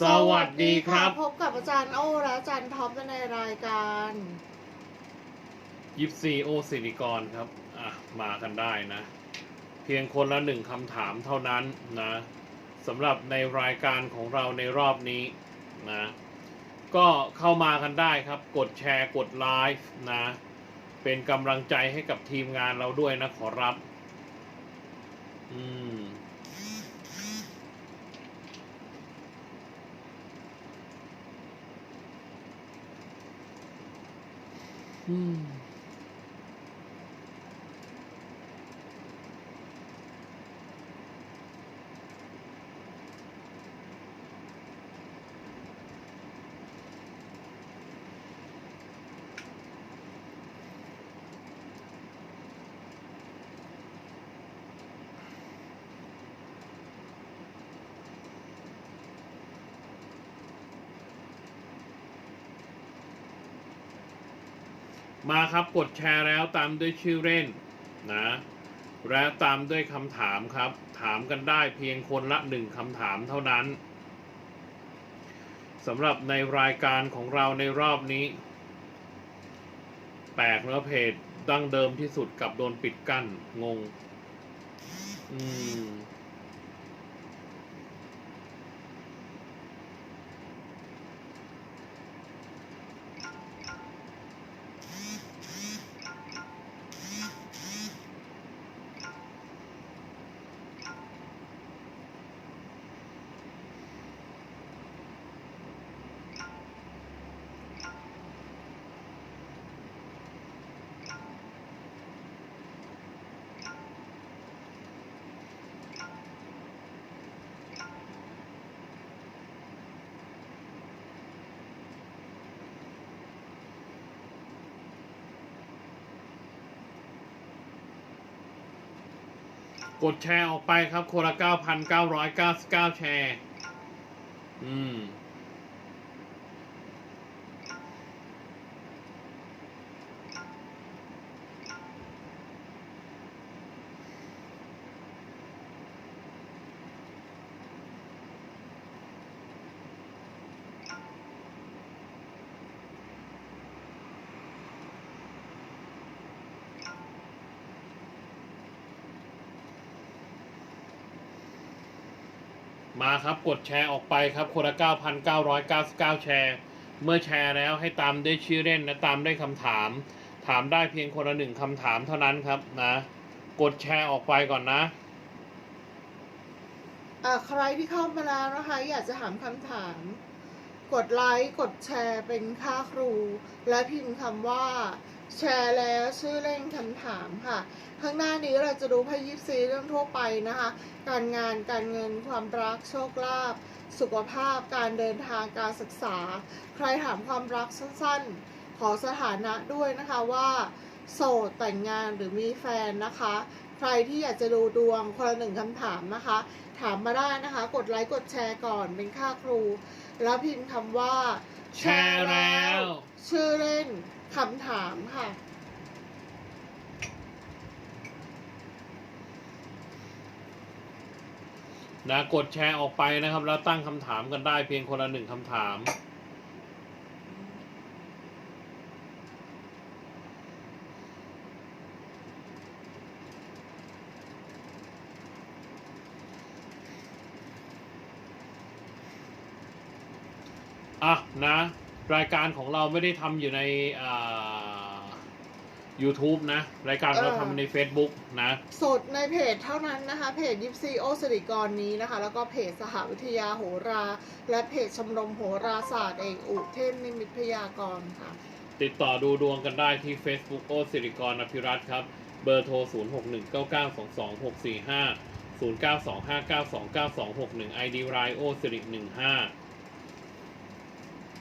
สวัสดีครับ พบกับอาจารย์โอ้และอาจารย์ท็อปในรายการยิปซีโอสิริกรครับอะมากันได้นะ เพียงคนละหนึ่งคำถามเท่านั้นนะสำหรับในรายการของเราในรอบนี้นะก็เข้ามากันได้ครับ กดแชร์กดไลฟ์นะ เป็นกำลังใจให้กับทีมงานเราด้วยนะขอรับ อืม อื มาครับกดแชร์แล้วตามด้วยชื่อเล่นนะและตามด้วยคำถามครับ ถามกันได้เพียงคนละหนึ่งคำถามเท่านั้นสำหรับในรายการของเราในรอบนี้ แปลกเนื้อะเพจดั้งเดิมที่สุดกับโดนปิดกั้นงง อืม กดแชร์ออกไปครับ คนละ 9,999 แชร์ อืม มาครับกดแชร์ออกไปครับคนละ 9,999 แชร์ เมื่อแชร์แล้วให้ตามได้ชื่อเล่นและตามได้คำถาม ถามได้เพียงคนละหนึ่งคำถามเท่านั้นครับนะ กดแชร์ออกไปก่อนนะอ่าใครที่เข้ามาแล้วนะคะ อยากจะถามคำถาม กดไลค์ กดแชร์เป็นค่าครู และพิมพ์คำว่า แชร์แล้วชื่อเล่นคำถามค่ะ ข้างหน้านี้เราจะดูไพ่ยิปซีเรื่องทั่วไปนะคะ การงานการเงินความรักโชคลาภสุขภาพการเดินทางการศึกษา ใครถามความรักสั้นๆ ขอสถานะด้วยนะคะว่า โสดแต่งงานหรือมีแฟนนะคะ ใครที่อยากจะดูดวงคนละหนึ่งคำถามนะคะ ถามมาได้นะคะ กดไลค์กดแชร์ก่อนเป็นค่าครู แล้วพิมพ์คำว่า แชร์แล้ว ชื่อเล่นคำถามค่ะนะกดแชร์ออกไปนะครับ แล้วตั้งคำถามกันได้เพียงคนละหนึ่งคำถาม อะนะ รายการของเราไม่ได้ทำอยู่ในอ่า YouTube นะ รายการเราเออทำใน Facebook นะ สดในเพจเท่านั้นนะคะ เพจยิปซีโอสิริกรนี้นะคะ แล้วก็เพจสหวิทยาโหรา และเพจชมรมโหราศาสตร์เอกอุเทนนิมิตพยากรณ์ค่ะ ติดต่อดูดวงกันได้ที่ Facebook โอสิริกรอภิรัตน์ครับ เบอร์โทร 0 6 1 9 9 2 2 6 4 5 0 9 2 5 9 2 9 2 6 1 ID รายโอสิริ15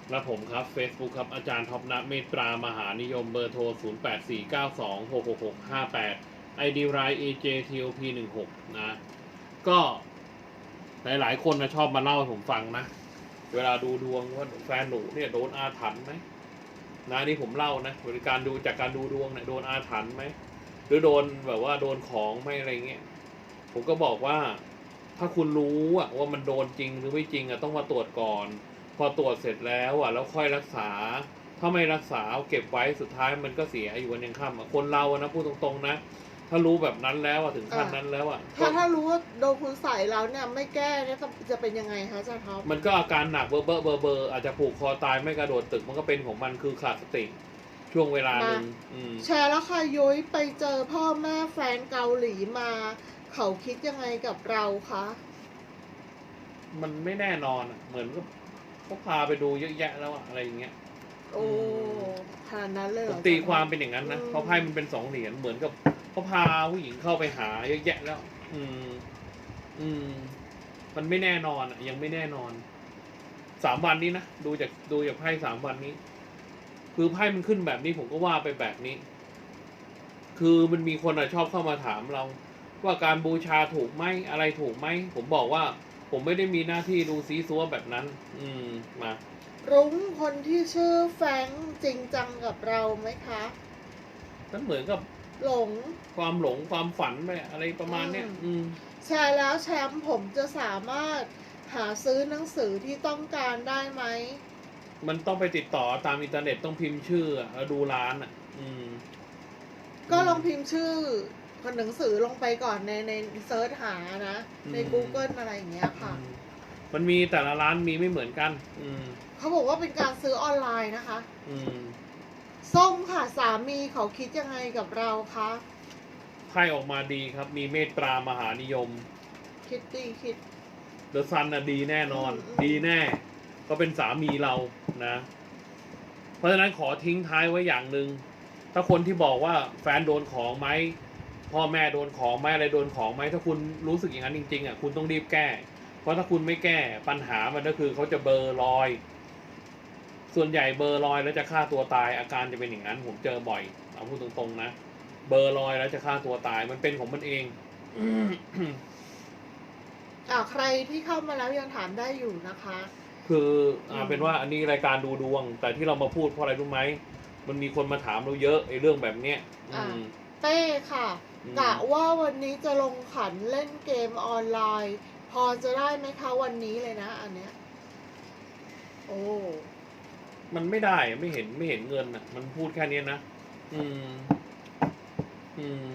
และผมครับ Facebook ครับ อาจารย์ท็อปนะเมตตามหานิยมเบอร์โทร 0 8 4 9 2 6 6 6 5 8 ID ราย AJTOP 16 นะ ก็หลาย ๆ คนนะชอบมาเล่าให้ผมฟังนะ เวลาดูดวงว่าแฟนหนูเนี่ยโดนอาถรรพ์ไหมนะนี่ผมเล่านะบริการดูจากการดูดวงเนี่ยโดนอาถรรพ์ไหมหรือโดนแบบว่าโดนของไหมอะไรเงี้ยผมก็บอกว่า ถ้าคุณรู้อะว่ามันโดนจริงหรือไม่จริงอะต้องมาตรวจก่อน พอตรวจเสร็จแล้วอะแล้วค่อยรักษา ถ้าไม่รักษาเอาเก็บไว้สุดท้ายมันก็เสียอายุวันยังค่ำอะคนเราอะนะพูดตรงๆนะ ถ้ารู้แบบนั้นแล้วอะถึงขั้นนั้นแล้วอะถ้าถ้ารู้ว่าโดนคุณใส่แล้วเนี่ยไม่แก้เนี่ยจะจะเป็นยังไงคะอาจารย์ท็อปมันก็อาการหนักเบอร์เบอร์เบอร์เบอร์อาจจะผูกคอตายไม่กระโดดตึกมันก็เป็นของมันคือขาดสติช่วงเวลาหนึ่งอืมแชร์แล้วค่ะยุ้ยไปเจอพ่อแม่แฟนเกาหลีมา เขาคิดยังไงกับเราคะมันไม่แน่นอนอะเหมือนก็เขาพาไปดูเยอะแยะแล้วอะอะไรอย่างเงี้ย โอ้ขนาดนั้นเลยเหผรอมตีความเป็นอย่างนั้นนะอืม เพราะไพ่มันเป็นสองเหรียญเหมือนกับเขาพาผู้หญิงเข้าไปหาเยอะแยะแล้ว อืม อืม มันไม่แน่นอนอะยังไม่แน่นอนสามวันนี้นะดูจากดูจากไพ่สามวันนี้ คือไพ่มันขึ้นแบบนี้ผมก็ว่าไปแบบนี้ คือมันมีคนอะชอบเข้ามาถามเรา ว่าการบูชาถูกไหมอะไรถูกไหมผมบอกว่า ผมไม่ได้มีหน้าที่ดูซีซัวแบบนั้น อืม มา รุ้งคนที่ชื่อแฟรงค์จริงจังกับเราไหมคะ มันเหมือนกับหลง ความหลงความฝันไปอะไรประมาณเนี้ยอืมอืม แชร์แล้วแชมป์ผมจะสามารถหาซื้อหนังสือที่ต้องการได้ไหม มันต้องไปติดต่อตามอินเทอร์เน็ตต้องพิมพ์ชื่ออะแล้วดูร้านอะ อืม ก็ลองพิมพ์ชื่อคน หนังสือลงไปก่อนในในเซิร์ชหานะ ใน Google อะไรอย่างเงี้ยค่ะอืมมันมีแต่ละร้านมีไม่เหมือนกัน อืมเขาบอกว่าเป็นการซื้อออนไลน์นะคะ อืมส้มค่ะสามีเขาคิดยังไงกับเราคะไพ่ออกมาดีครับ มีเมตตามหานิยม คิดดีคิด เดอะซันน่ะดีแน่นอน อืมอืมดีแน่ ก็เป็นสามีเรานะ เพราะฉะนั้นขอทิ้งท้ายไว้อย่างหนึ่งถ้าคนที่บอกว่าแฟนโดนของไหม พ่อแม่โดนของไหมอะไรโดนของไหมถ้าคุณรู้สึกอย่างนั้นจริงๆอะคุณต้องรีบแก้ เพราะถ้าคุณไม่แก้ปัญหามันก็คือเขาจะเบลอร์ลอย ส่วนใหญ่เบลอร์ลอยแล้วจะฆ่าตัวตายอาการจะเป็นอย่างนั้น ผมเจอบ่อยเอาพูดตรงๆนะเบลอร์ลอยแล้วจะฆ่าตัวตายมันเป็นของมันเองอ่าใครที่เข้ามาแล้วยังถามได้อยู่นะคะ คืออ่าอืมเป็นว่าอันนี้รายการดูดวง แต่ที่เรามาพูดเพราะอะไรรู้ไหมมันมีคนมาถามเราเยอะไอ้เรื่องแบบเนี้ย อืมเต้ค่ะอืม กะว่าวันนี้จะลงขันเล่นเกมออนไลน์ พอจะได้ไหมคะวันนี้เลยนะ อันเนี้ย โอ้มันไม่ได้ไม่เห็นไม่เห็นเงินอะ มันพูดแค่เนี้ยนะอืม อืม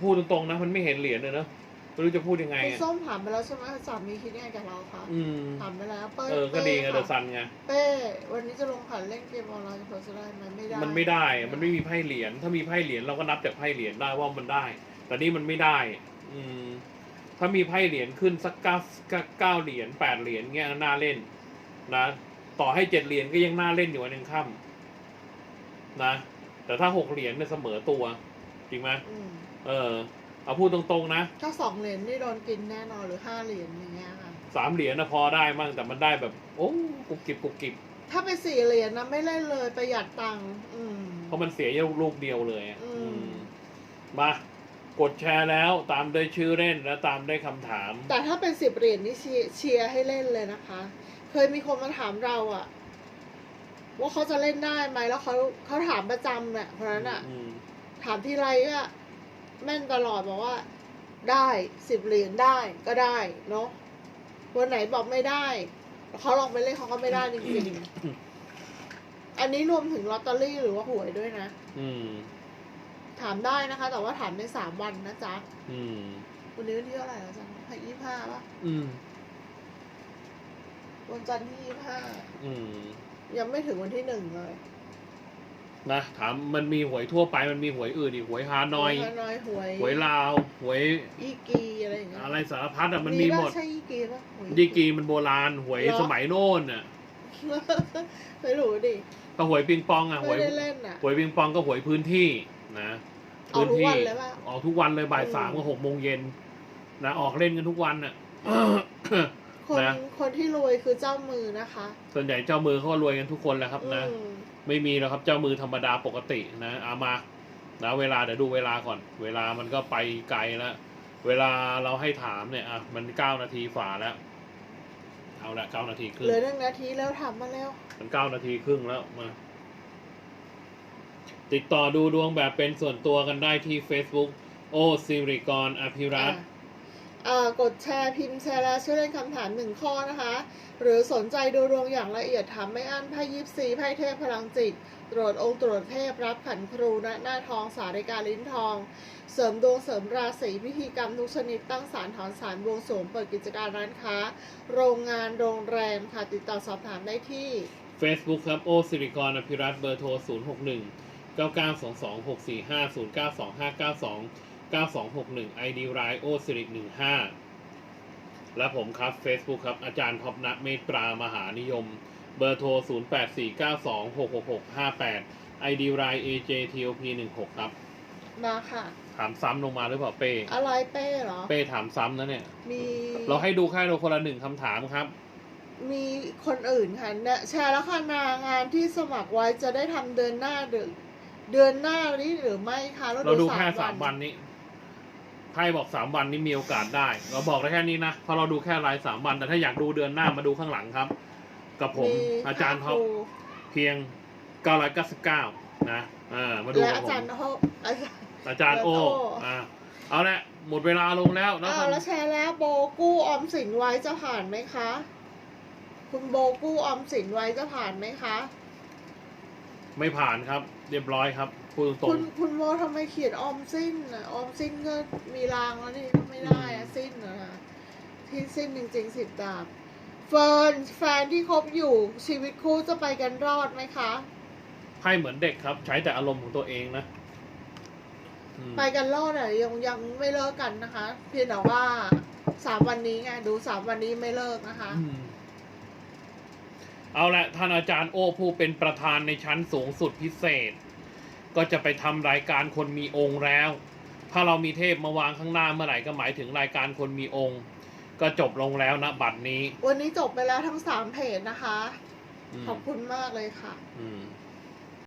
พูดตรงๆนะ มันไม่เห็นเหรียญเลยเนอะ ไม่รู้จะพูดยังไงคุณอะส้มถามไปแล้วใช่ไหมสามีคิดยังไงกับเราคะอืม ถามไปแล้วเป้เออ ก็ดีไงค่ะเดอะซันไง เป้วันนี้จะลงขันเล่นเกมออนไลน์พอจะได้ไหมไม่ได้มันไม่ได้อะมันไม่มีไพ่เหรียญ ถ้ามีไพ่เหรียญเราก็นับจากไพ่เหรียญได้ว่ามันได้ แต่นี่มันไม่ได้ อืม ถ้ามีไพ่เหรียญขึ้นสักเก้าเก้าเหรียญแปดเหรียญเงี้ยน่าเล่น นะ ต่อให้เจ็ดเหรียญก็ยังน่าเล่นอยู่วันหนึ่งค่ำนะ แต่ถ้าหกเหรียญเนี่ยเสมอตัว จริงไหม อืมเออ เอาพูดตรงๆนะ ถ้าสองเหรียญนี่โดนกินแน่นอนหรือห้าเหรียญอย่างเงี้ยค่ะสามเหรียญนะพอได้มั่งแต่มันได้แบบ โอ้กุบกิบกุบกิบถ้าเป็นสี่เหรียญนะไม่เล่นเลยประหยัดตังค์อืม เพราะมันเสียยลูกเดียวเลยอะอืม อืมมากดแชร์แล้วตามด้วยชื่อเล่นและตามด้วยคำถาม แต่ถ้าเป็นสิบเหรียญนี่เชียร์เชียร์ให้เล่นเลยนะคะ เคยมีคนมาถามเราอะว่าเขาจะเล่นได้ไหมแล้วเขาเขาถามประจำเนี่ยเพราะฉะนั้นอะอืมถามที่ไรก็ แม่นตลอดบอกว่า ได้สิบเหรียญได้ก็ได้เนาะวันไหนบอกไม่ได้เขาลองไปเล่นเขาก็ไม่ได้จริงๆ อันนี้รวมถึงลอตเตอรี่หรือว่าหวยด้วยนะอืม ถามได้นะคะ แต่ว่าถามในสามวันนะจ๊ะอืมวันนี้วันที่เท่าไหร่แล้วจ๊ะยี่ห้าปะอืมวันจันทร์ที่ยี่ห้าอืมยังไม่ถึงวันที่หนึ่งเลย นะถามมันมีหวยทั่วไปมันมีหวยอื่นอีกหวยฮานอยฮานอยหวยหวยลาวหวยอีกีอะไรอย่างเงี้ยอะไรสารพัดอะมันมีหมดปะใช่อีกีปะหวยดีกรีมันโบราณหวยเหรอสมัยโน้นอะไม่รู้ดิก็หวยปิงปองอะหไม่วยได้เล่นอะหวยปิงปองก็หวยพื้นที่นะออกทุกวันเลยปะออกทุกวันเลยบ่ายอืมสามกับหกโมงเย็นนะออกเล่นกันทุกวันอะคนนะคนที่รวยคือเจ้ามือนะคะ ส่วนใหญ่เจ้ามือเขาก็รวยกันทุกคนแหละครับนะอืม ไม่มีแล้วครับเจ้ามือธรรมดาปกตินะเอามานะเวลาเดี๋ยวดูเวลาก่อน เวลามันก็ไปไกลแล้วเวลาเราให้ถามเนี่ยอะมันเก้านาทีฝ่าแล้วเอาละเก้านาทีครึ่เหงลือหนึ่งนาทีแล้วทำมาแล้ว มันเก้านาทีครึ่งแล้วมา ติดต่อดูดวงแบบเป็นส่วนตัวกันได้ที่ Facebook โอซิริกรอภิรัตน์อะเอ่อ กดแชร์พิมพ์แชร์และช่วยเล่นคำถามหนึ่งข้อนะคะ หรือสนใจดูดวงอย่างละเอียดถามไม่อั้นไพ่ยิปซีไพ่เทพพลังจิต ตรวจองค์ตรวจเทพรับขันครูณหน้าทองสาริกาลิ้นทอง เสริมดวงเสริมราศีพิธีกรรมทุกชนิดตั้งศาลถอนศาลบวงสรวงเปิดกิจการร้านค้า โรงงานโรงแรมค่ะติดต่อสอบถามได้ที่ Facebook ครับโอสิริกรอภิรัตเบอร์โทร 0619922645092592 2 2 6 4 5 0 9 2 5 9 2 9 2 6 1 ID รายโอสิริ15 และผมครับ Facebook ครับ อาจารย์ท็อปนัทเมตตรามหานิยม เบอร์โทร 0 8 4 9 2 6 6 6 5 8 ID ราย AJTOP 16 ครับ มาค่ะ ถามซ้ำลงมาหรือเปล่าเป้ อะไรเป้เหรอ เป้ถามซ้ำนะเนี่ย มี เราให้ดูแค่คนละหนึ่งคำถามครับ มีคนอื่นค่ะเนี่ยแชร์แล้วค่ะนางานที่สมัครไว้จะได้ทำเดือนหน้าหรือเดือนหน้านี้หรือไม่คะเราดูแค่สามวันนี้ ไพ่บอกสามวันนี้มีโอกาสได้ เราบอกได้แค่นี้นะเพราะเราดูแค่รายสามวัน แต่ถ้าอยากดูเดือนหน้ามาดูข้างหลังครับ กับผมอาจารย์ท็อปคเพียง 999 นะอ่ามาดูและกับอาผมจารย์ท็อปอาจารย์อาจารย์โออาจารย์โอ้อ่าเอาละหมดเวลาลงแล้วนะอ้าวแล้วแชร์แล้วโบกู้ออมสินไว้จะผ่านไหมคะ คุณโบกู้ออมสินไว้จะผ่านไหมคะ ไม่ผ่านครับ เรียบร้อยครับพูดตรคุงณคุณโบทำไมเขียนออมสิ้นอะออมสิ้นก็มีรางแล้วนี่ก็ไม่ได้อะอืมสิ้นนะคะที่สิ้นจริงๆสิบดาบ เฟิร์นแฟนที่คบอยู่ชีวิตคู่จะไปกันรอดไหมคะๆไพ่เหมือนเด็กครับ ใช้แต่อารมณ์ของตัวเองนะอืมไปกันรอดอะยังยังไม่เลิกกันนะคะ เพียงแต่ว่าสามวันนี้ไงดูสามวันนี้ไม่เลิกนะคะ อืม เอาละท่านอาจารย์โอ้ผู้เป็นประธานในชั้นสูงสุดพิเศษ ก็จะไปทำรายการคนมีองค์แล้ว ถ้าเรามีเทพมาวางข้างหน้าเมื่อไหร่ก็หมายถึงรายการคนมีองค์ ก็จบลงแล้วนะบัดนี้ วันนี้จบไปแล้วทั้งสามเพจนะคะ อืมขอบคุณมากเลยค่ะ อืม